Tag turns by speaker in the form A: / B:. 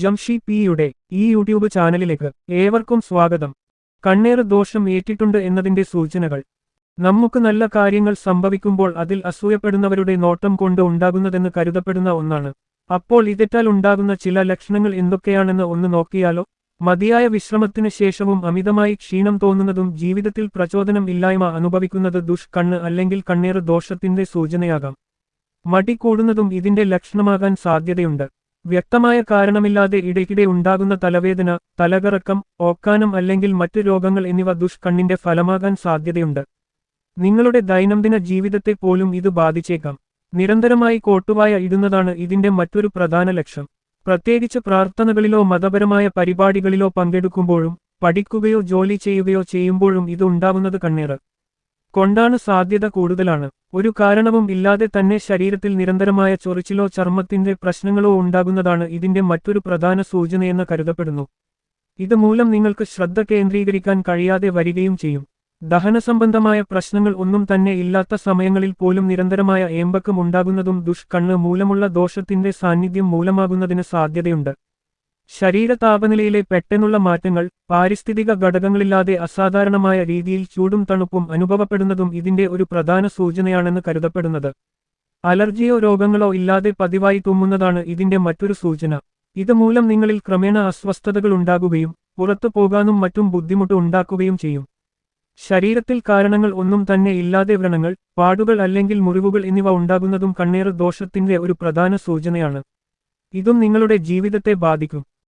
A: ജംഷി പിയുടെ ഈ യൂട്യൂബ് ചാനലിലേക്ക് ഏവർക്കും സ്വാഗതം. കണ്ണേറ് ദോഷം ഏറ്റിട്ടുണ്ട് എന്നതിന്റെ സൂചനകൾ. നമുക്ക് നല്ല കാര്യങ്ങൾ സംഭവിക്കുമ്പോൾ അതിൽ അസൂയപ്പെടുന്നവരുടെ നോട്ടം കൊണ്ട് ഉണ്ടാകുന്നതെന്ന് കരുതപ്പെടുന്ന ഒന്നാണ്. അപ്പോൾ ഇതെറ്റാൽ ഉണ്ടാകുന്ന ചില ലക്ഷണങ്ങൾ എന്തൊക്കെയാണെന്ന് ഒന്ന് നോക്കിയാലോ? മതിയായ വിശ്രമത്തിന് ശേഷവും അമിതമായി ക്ഷീണം തോന്നുന്നതും ജീവിതത്തിൽ പ്രചോദനം ഇല്ലായ്മ അനുഭവിക്കുന്നത് ദുഷ്കണ്ണ് അല്ലെങ്കിൽ കണ്ണേറ് ദോഷത്തിന്റെ സൂചനയാകാം. മടി കൂടുന്നതും ഇതിന്റെ ലക്ഷണമാകാൻ സാധ്യതയുണ്ട്. വ്യക്തമായ കാരണമില്ലാതെ ഇടയ്ക്കിടെ ഉണ്ടാകുന്ന തലവേദന തലകറക്കം ഓക്കാനം അല്ലെങ്കിൽ മറ്റ് രോഗങ്ങൾ എന്നിവ ദുഷ്കണ്ണിന്റെ ഫലമാകാൻ സാധ്യതയുണ്ട്. നിങ്ങളുടെ ദൈനംദിന ജീവിതത്തെ പോലും ഇത് ബാധിച്ചേക്കാം. നിരന്തരമായി കോട്ടുവായ ഇടുന്നതാണ് ഇതിന്റെ മറ്റൊരു പ്രധാന ലക്ഷ്യം. പ്രത്യേകിച്ച് പ്രാർത്ഥനകളിലോ മതപരമായ പരിപാടികളിലോ പങ്കെടുക്കുമ്പോഴും പഠിക്കുകയോ ജോലി ചെയ്യുകയോ ചെയ്യുമ്പോഴും ഇത് ഉണ്ടാവുന്നത് കണ്ണീറ്. കൊണ്ടാണ് സാധ്യത കൂടുതലാണ്. ഒരു കാരണവും ഇല്ലാതെ തന്നെ ശരീരത്തിൽ നിരന്തരമായ ചൊറിച്ചിലോ ചർമ്മത്തിന്റെ പ്രശ്നങ്ങളോ ഉണ്ടാകുന്നതാണ് ഇതിന്റെ മറ്റൊരു പ്രധാന സൂചനയെന്ന് കരുതപ്പെടുന്നു. ഇത് മൂലം നിങ്ങൾക്ക് ശ്രദ്ധ കേന്ദ്രീകരിക്കാൻ കഴിയാതെ വരികയും ചെയ്യും. ദഹനസംബന്ധമായ പ്രശ്നങ്ങൾ ഒന്നും തന്നെ ഇല്ലാത്ത സമയങ്ങളിൽ പോലും നിരന്തരമായ ഏമ്പക്കം ഉണ്ടാകുന്നതും ദുഷ്കണ്ണ് മൂലമുള്ള ദോഷത്തിന്റെ സാന്നിധ്യം മൂലമാകുന്നതിന് സാധ്യതയുണ്ട്. ശരീര താപനിലയിലെ പെട്ടെന്നുള്ള മാറ്റങ്ങൾ പാരിസ്ഥിതിക ഘടകങ്ങളില്ലാതെ അസാധാരണമായ രീതിയിൽ ചൂടും തണുപ്പും അനുഭവപ്പെടുന്നതും ഇതിന്റെ ഒരു പ്രധാന സൂചനയാണെന്ന് കരുതപ്പെടുന്നത്. അലർജിയോ രോഗങ്ങളോ ഇല്ലാതെ പതിവായി തുമ്മുന്നതാണ് ഇതിന്റെ മറ്റൊരു സൂചന. ഇതുമൂലം നിങ്ങളിൽ ക്രമേണ അസ്വസ്ഥതകൾ ഉണ്ടാകുകയും പുറത്തു പോകാനും മറ്റും ബുദ്ധിമുട്ട് ഉണ്ടാക്കുകയും ചെയ്യും. ശരീരത്തിൽ കാരണങ്ങൾ ഒന്നും തന്നെ ഇല്ലാതെ വ്രണങ്ങൾ പാടുകൾ അല്ലെങ്കിൽ മുറിവുകൾ എന്നിവ ഉണ്ടാകുന്നതും കണ്ണേറ് ദോഷത്തിന്റെ ഒരു പ്രധാന സൂചനയാണ്. ഇതും നിങ്ങളുടെ ജീവിതത്തെ ബാധിക്കും.